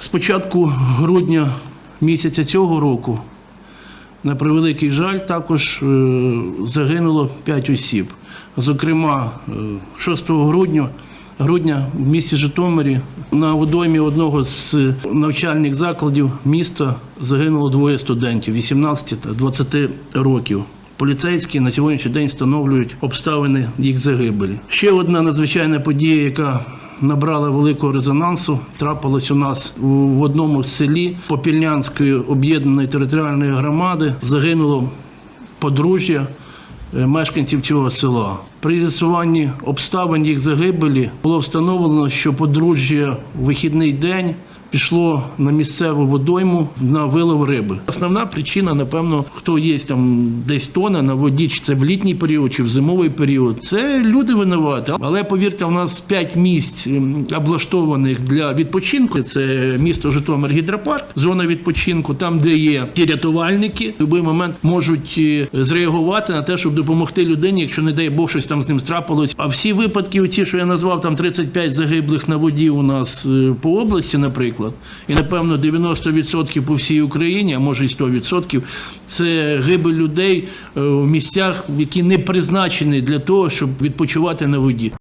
З початку грудня місяця цього року, на превеликий жаль, також е, загинуло 5 осіб. Зокрема, е, 6 грудня, грудня в місті Житомирі на водоймі одного з навчальних закладів міста загинуло двоє студентів 18 та 20 років. Поліцейські на сьогоднішній день встановлюють обставини їх загибелі. Ще одна надзвичайна подія, яка набрала великого резонансу, Трапилось у нас в одному селі Попільнянської об'єднаної територіальної громади. Загинуло подружжя е, мешканців цього села. При з'ясуванні обставин їх загибелі було встановлено, що подружжя у вихідний день пішло на місцеву водойму на вилов риби. Основна причина, напевно, хто є там десь тоне на воді, чи це в літній період, чи в зимовий період, це люди винуваті. Але повірте, у нас п'ять місць ем, облаштованих для відпочинку. Це місто Житомир гідропарк, зона відпочинку, там, де є ті рятувальники, в будь-який момент можуть е, зреагувати на те, щоб допомогти людині, якщо не дай Бог щось там з ним страпилось. А всі випадки, оці, що я назвав, там 35 загиблих на воді у нас е, по області, наприклад, і напевно 90% по всій Україні, а може і 100%, це гибель людей е, в місцях, які не призначені для того, щоб відпочивати на воді.